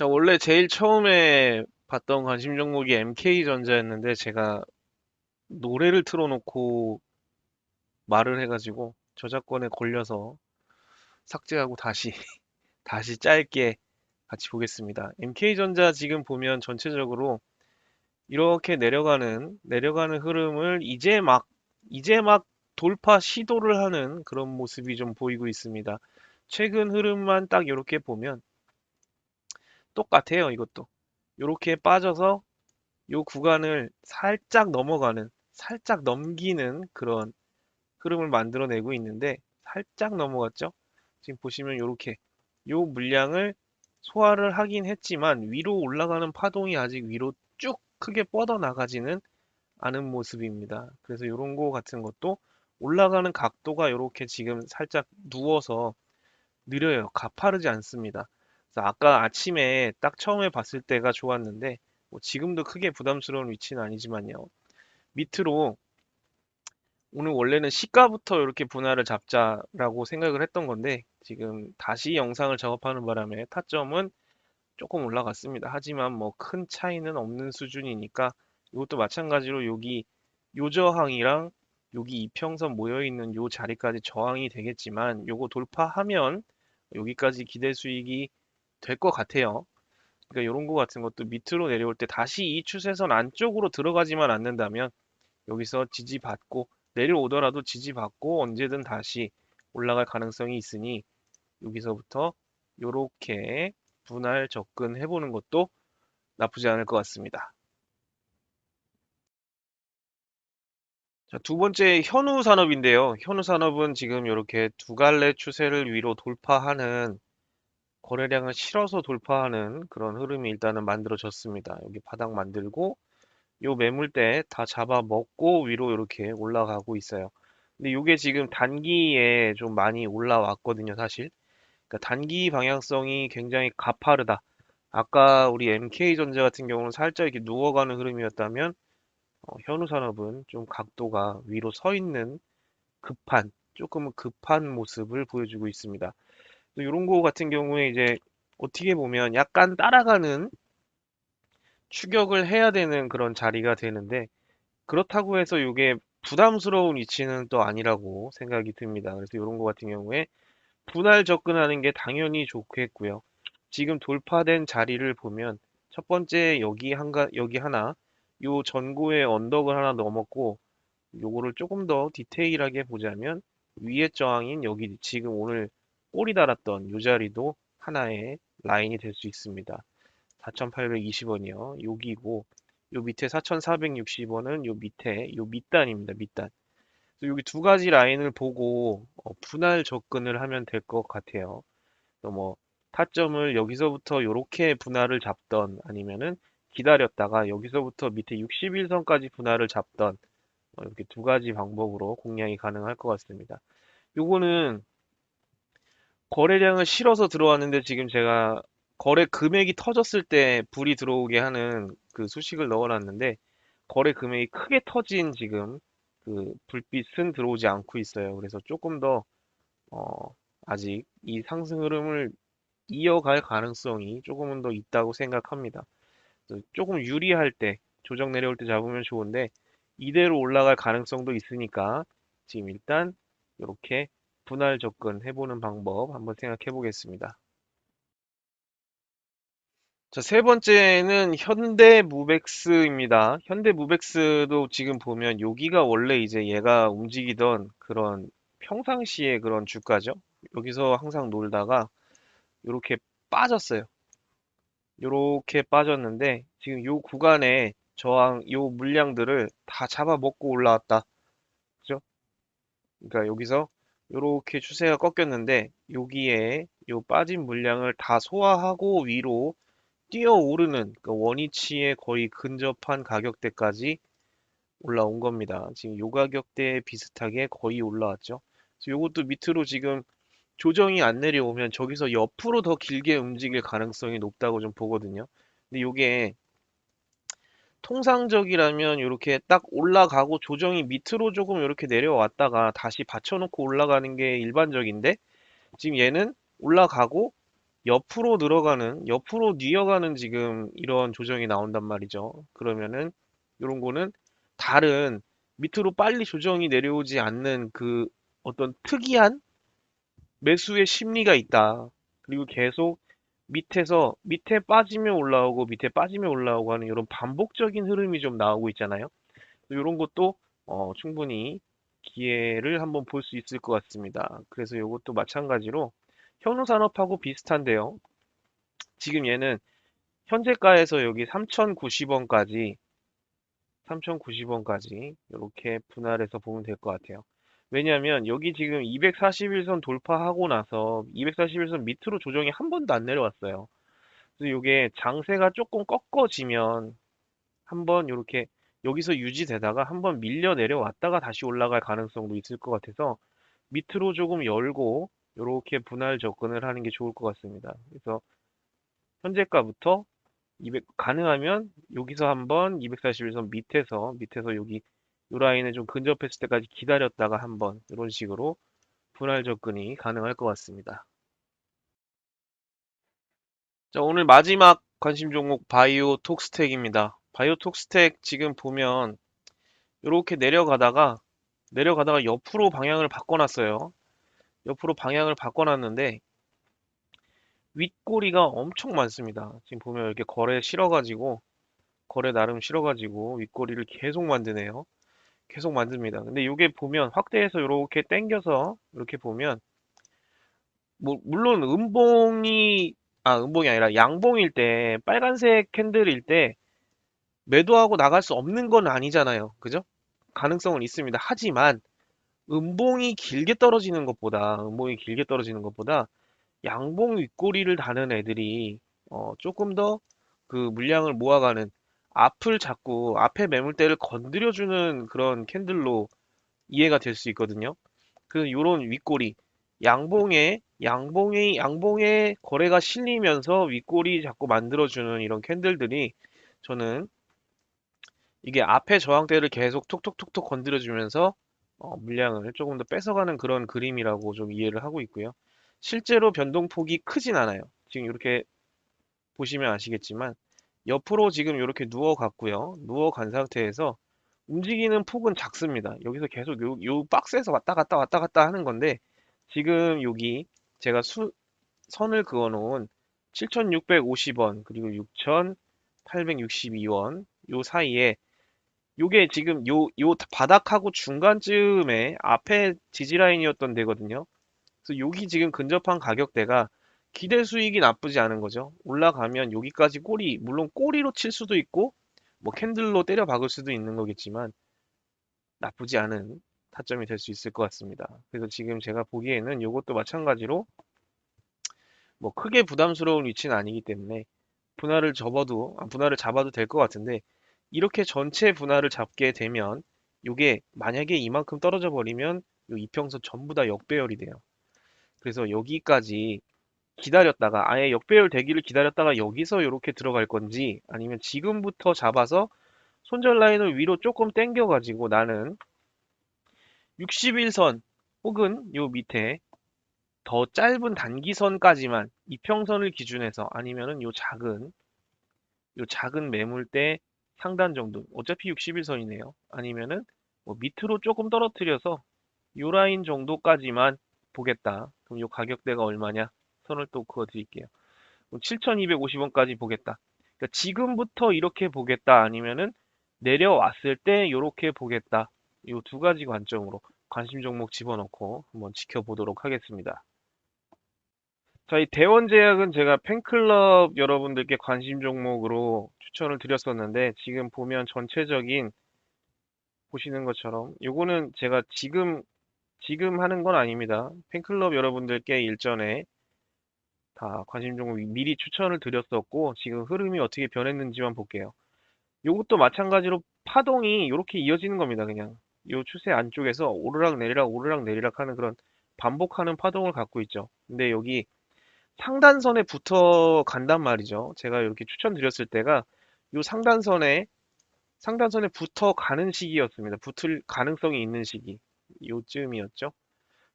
자, 원래 제일 처음에 봤던 관심 종목이 MK전자였는데 제가 노래를 틀어놓고 말을 해가지고 저작권에 걸려서 삭제하고 다시 다시 짧게 같이 보겠습니다. MK전자 지금 보면 전체적으로 이렇게 내려가는 내려가는 흐름을 이제 막 이제 막 돌파 시도를 하는 그런 모습이 좀 보이고 있습니다. 최근 흐름만 딱 이렇게 보면 똑같아요, 이것도. 이렇게 빠져서 이 구간을 살짝 넘어가는, 살짝 넘기는 그런 흐름을 만들어내고 있는데 살짝 넘어갔죠? 지금 보시면 이렇게 이 물량을 소화를 하긴 했지만 위로 올라가는 파동이 아직 위로 쭉 크게 뻗어 나가지는 않은 모습입니다. 그래서 이런 거 같은 것도 올라가는 각도가 이렇게 지금 살짝 누워서 느려요. 가파르지 않습니다. 그래서 아까 아침에 딱 처음에 봤을 때가 좋았는데 뭐 지금도 크게 부담스러운 위치는 아니지만요. 밑으로 오늘 원래는 시가부터 이렇게 분할을 잡자라고 생각을 했던 건데 지금 다시 영상을 작업하는 바람에 타점은 조금 올라갔습니다. 하지만 뭐 큰 차이는 없는 수준이니까 이것도 마찬가지로 여기 요 저항이랑 여기 이평선 모여 있는 요 자리까지 저항이 되겠지만 요거 돌파하면 여기까지 기대 수익이 될 것 같아요. 그러니까 이런 거 같은 것도 밑으로 내려올 때 다시 이 추세선 안쪽으로 들어가지만 않는다면 여기서 지지받고 내려오더라도 지지받고 언제든 다시 올라갈 가능성이 있으니 여기서부터 이렇게 분할 접근해 보는 것도 나쁘지 않을 것 같습니다. 자, 두 번째 현우 산업인데요. 현우 산업은 지금 이렇게 두 갈래 추세를 위로 돌파하는 거래량을 실어서 돌파하는 그런 흐름이 일단은 만들어졌습니다. 여기 바닥 만들고 요 매물대 다 잡아 먹고 위로 이렇게 올라가고 있어요. 근데 이게 지금 단기에 좀 많이 올라왔거든요, 사실. 그러니까 단기 방향성이 굉장히 가파르다. 아까 우리 MK전자 같은 경우는 살짝 이렇게 누워가는 흐름이었다면 어, 현우산업은 좀 각도가 위로 서 있는 급한, 조금은 급한 모습을 보여주고 있습니다. 이런 거 같은 경우에 이제 어떻게 보면 약간 따라가는 추격을 해야 되는 그런 자리가 되는데 그렇다고 해서 이게 부담스러운 위치는 또 아니라고 생각이 듭니다. 그래서 이런 거 같은 경우에 분할 접근하는 게 당연히 좋겠고요. 지금 돌파된 자리를 보면 첫 번째 여기 한가 여기 하나 요 전고의 언덕을 하나 넘었고 요거를 조금 더 디테일하게 보자면 위의 저항인 여기 지금 오늘 꼬리 달았던 요 자리도 하나의 라인이 될 수 있습니다. 4,820원이요. 여기고 요 밑에 4,460원은 요 밑에 요 밑단입니다. 밑단. 여기 두 가지 라인을 보고 어, 분할 접근을 하면 될 것 같아요. 뭐 타점을 여기서부터 이렇게 분할을 잡던 아니면은 기다렸다가 여기서부터 밑에 61선까지 분할을 잡던 어, 이렇게 두 가지 방법으로 공략이 가능할 것 같습니다. 요거는 거래량을 실어서 들어왔는데 지금 제가 거래 금액이 터졌을 때 불이 들어오게 하는 그 수식을 넣어놨는데 거래 금액이 크게 터진 지금 그 불빛은 들어오지 않고 있어요. 그래서 조금 더 어, 아직 이 상승 흐름을 이어갈 가능성이 조금은 더 있다고 생각합니다. 조금 유리할 때 조정 내려올 때 잡으면 좋은데 이대로 올라갈 가능성도 있으니까 지금 일단 이렇게 분할 접근 해보는 방법 한번 생각해 보겠습니다. 자, 세 번째는 현대 무벡스입니다. 현대 무벡스도 지금 보면 여기가 원래 이제 얘가 움직이던 그런 평상시의 그런 주가죠. 여기서 항상 놀다가 이렇게 빠졌어요. 이렇게 빠졌는데 지금 요 구간에 저항 요 물량들을 다 잡아먹고 올라왔다. 그죠? 그러니까 여기서 이렇게 추세가 꺾였는데 여기에 요 빠진 물량을 다 소화하고 위로 뛰어오르는 그 원위치에 거의 근접한 가격대까지 올라온 겁니다. 지금 요 가격대에 비슷하게 거의 올라왔죠. 요것도 밑으로 지금 조정이 안 내려오면 저기서 옆으로 더 길게 움직일 가능성이 높다고 좀 보거든요. 근데 요게 통상적이라면 이렇게 딱 올라가고 조정이 밑으로 조금 이렇게 내려왔다가 다시 받쳐놓고 올라가는 게 일반적인데 지금 얘는 올라가고 옆으로 늘어가는, 옆으로 뉘어가는 지금 이런 조정이 나온단 말이죠. 그러면은 이런 거는 다른 밑으로 빨리 조정이 내려오지 않는 그 어떤 특이한 매수의 심리가 있다. 그리고 계속 밑에서 밑에 빠지면 올라오고 밑에 빠지면 올라오고 하는 이런 반복적인 흐름이 좀 나오고 있잖아요. 이런 것도 어, 충분히 기회를 한번 볼 수 있을 것 같습니다. 그래서 이것도 마찬가지로 현우산업하고 비슷한데요. 지금 얘는 현재가에서 여기 3,090원까지 3,090원까지 이렇게 분할해서 보면 될 것 같아요. 왜냐하면 여기 지금 241선 돌파하고 나서 241선 밑으로 조정이 한 번도 안 내려왔어요. 그래서 이게 장세가 조금 꺾어지면 한번 이렇게 여기서 유지되다가 한번 밀려 내려왔다가 다시 올라갈 가능성도 있을 것 같아서 밑으로 조금 열고 이렇게 분할 접근을 하는 게 좋을 것 같습니다. 그래서 현재가부터 200 가능하면 여기서 한번 241선 밑에서 밑에서 여기 이 라인에 좀 근접했을 때까지 기다렸다가 한번 이런 식으로 분할 접근이 가능할 것 같습니다. 자, 오늘 마지막 관심 종목 바이오 톡스텍입니다. 바이오 톡스텍 지금 보면 이렇게 내려가다가 내려가다가 옆으로 방향을 바꿔놨어요. 옆으로 방향을 바꿔놨는데 윗꼬리가 엄청 많습니다. 지금 보면 이렇게 거래 실어가지고 거래 나름 실어가지고 윗꼬리를 계속 만드네요. 계속 만듭니다. 근데 이게 보면 확대해서 이렇게 당겨서 이렇게 보면 뭐 물론 음봉이 아 음봉이 아니라 양봉일 때 빨간색 캔들일 때 매도하고 나갈 수 없는 건 아니잖아요. 그죠? 가능성은 있습니다. 하지만 음봉이 길게 떨어지는 것보다 음봉이 길게 떨어지는 것보다 양봉 윗꼬리를 다는 애들이 어, 조금 더 그 물량을 모아가는 앞을 잡고 앞에 매물대를 건드려주는 그런 캔들로 이해가 될 수 있거든요. 그 요런 윗꼬리 양봉에 양봉이 양봉에 거래가 실리면서 윗꼬리 자꾸 만들어주는 이런 캔들들이 저는 이게 앞에 저항대를 계속 톡톡톡톡 건드려주면서 어, 물량을 조금 더 뺏어가는 그런 그림이라고 좀 이해를 하고 있고요. 실제로 변동폭이 크진 않아요. 지금 이렇게 보시면 아시겠지만 옆으로 지금 이렇게 누워갔고요. 누워간 상태에서 움직이는 폭은 작습니다. 여기서 계속 요, 요 박스에서 왔다 갔다 왔다 갔다 하는 건데 지금 여기 제가 수, 선을 그어놓은 7,650원 그리고 6,862원 요 사이에 요게 지금 요, 요 바닥하고 중간쯤에 앞에 지지라인이었던 데거든요. 그래서 여기 지금 근접한 가격대가 기대 수익이 나쁘지 않은 거죠. 올라가면 여기까지 꼬리, 물론 꼬리로 칠 수도 있고, 뭐 캔들로 때려 박을 수도 있는 거겠지만, 나쁘지 않은 타점이 될 수 있을 것 같습니다. 그래서 지금 제가 보기에는 이것도 마찬가지로 뭐 크게 부담스러운 위치는 아니기 때문에 분할을 접어도, 아, 분할을 잡아도 될 것 같은데, 이렇게 전체 분할을 잡게 되면, 이게 만약에 이만큼 떨어져 버리면, 이 이평선 전부 다 역배열이 돼요. 그래서 여기까지 기다렸다가 아예 역배열 되기를 기다렸다가 여기서 이렇게 들어갈 건지 아니면 지금부터 잡아서 손절 라인을 위로 조금 당겨 가지고 나는 61선 혹은 요 밑에 더 짧은 단기선까지만 이평선을 기준해서 아니면은 요 작은 요 작은 매물대 상단 정도 어차피 61선이네요. 아니면은 뭐 밑으로 조금 떨어뜨려서 요 라인 정도까지만 보겠다. 그럼 요 가격대가 얼마냐 선을 또 그어 드릴게요. 7,250원까지 보겠다. 그러니까 지금부터 이렇게 보겠다 아니면은 내려왔을 때 이렇게 보겠다. 이 두 가지 관점으로 관심 종목 집어넣고 한번 지켜보도록 하겠습니다. 자, 이 대원제약은 제가 팬클럽 여러분들께 관심 종목으로 추천을 드렸었는데 지금 보면 전체적인 보시는 것처럼 요거는 제가 지금 지금 하는 건 아닙니다. 팬클럽 여러분들께 일전에 다 관심 종목 미리 추천을 드렸었고 지금 흐름이 어떻게 변했는지만 볼게요. 요것도 마찬가지로 파동이 이렇게 이어지는 겁니다. 그냥 요 추세 안쪽에서 오르락 내리락 오르락 내리락 하는 그런 반복하는 파동을 갖고 있죠. 근데 여기 상단선에 붙어 간단 말이죠. 제가 이렇게 추천드렸을 때가 요 상단선에 상단선에 붙어 가는 시기였습니다. 붙을 가능성이 있는 시기. 요쯤이었죠.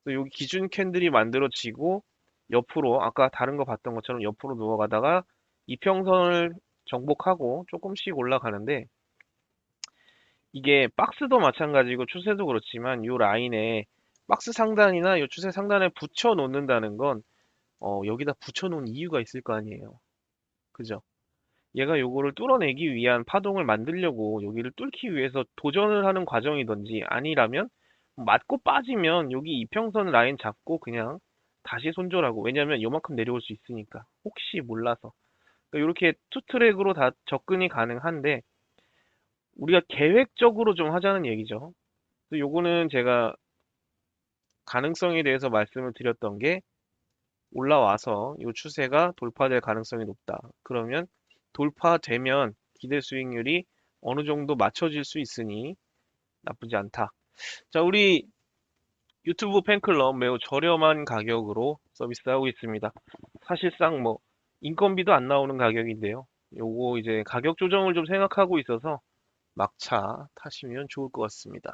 여기 기준 캔들이 만들어지고 옆으로 아까 다른 거 봤던 것처럼 옆으로 누워가다가 이평선을 정복하고 조금씩 올라가는데 이게 박스도 마찬가지고 추세도 그렇지만 이 라인에 박스 상단이나 이 추세 상단에 붙여 놓는다는 건 어, 여기다 붙여 놓은 이유가 있을 거 아니에요. 그죠? 얘가 요거를 뚫어내기 위한 파동을 만들려고 여기를 뚫기 위해서 도전을 하는 과정이든지 아니라면 맞고 빠지면 여기 이평선 라인 잡고 그냥 다시 손절하고 왜냐면 요만큼 내려올 수 있으니까 혹시 몰라서 이렇게 투 트랙으로 다 접근이 가능한데 우리가 계획적으로 좀 하자는 얘기죠. 요거는 제가 가능성에 대해서 말씀을 드렸던 게 올라와서 이 추세가 돌파될 가능성이 높다. 그러면 돌파되면 기대 수익률이 어느 정도 맞춰질 수 있으니 나쁘지 않다. 자, 우리 유튜브 팬클럽 매우 저렴한 가격으로 서비스하고 있습니다. 사실상 뭐 인건비도 안 나오는 가격인데요. 요거 이제 가격 조정을 좀 생각하고 있어서 막차 타시면 좋을 것 같습니다.